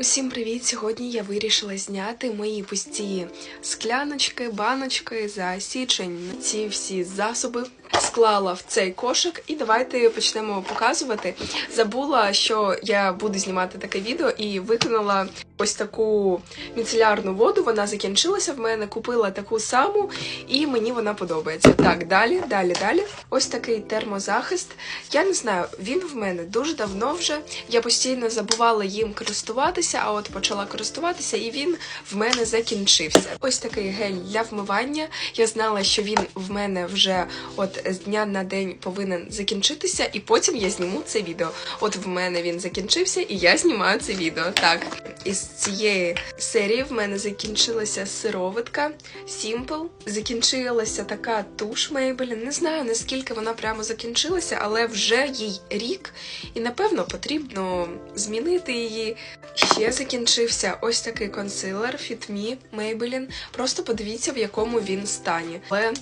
Усім привіт! Сьогодні я вирішила зняти мої пусті скляночки, баночки за січень. Ці всі засоби склала в цей кошик, і давайте почнемо показувати. Забула, що я буду знімати таке відео, і виконала ось таку міцелярну воду. Вона закінчилася в мене, купила таку саму, і мені вона подобається. Так, далі, далі, далі. Ось такий термозахист. Я не знаю, він в мене дуже давно вже. Я постійно забувала їм користуватися, а от почала користуватися, і він в мене закінчився. Ось такий гель для вмивання. Я знала, що він в мене вже от дня на день повинен закінчитися, і потім я зніму це відео. От в мене він закінчився, і я знімаю це відео. Так, із цієї серії в мене закінчилася сироватка Simple. Закінчилася така туш Maybelline. Не знаю наскільки вона прямо закінчилася, але вже їй рік, і напевно потрібно змінити її. Ще закінчився ось такий консилер Fit Me Maybelline. Просто подивіться, в якому він стані. Але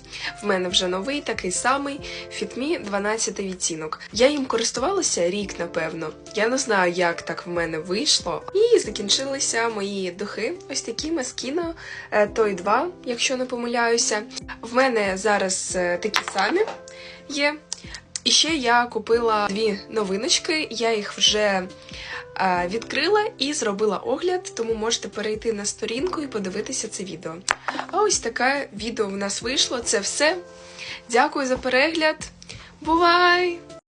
в мене вже новий такий самий Fit Me 12 відтінок. Я їм користувалася рік, напевно. Я не знаю, як так в мене вийшло. І закінчилися мої духи. Ось такі Маскіно той 2, якщо не помиляюся. В мене зараз е, такі самі є. І ще я купила дві новиночки, я їх вже е, відкрила і зробила огляд, тому можете перейти на сторінку і подивитися це відео. А ось таке відео в нас вийшло. Це все. Дякую за перегляд. Бувай!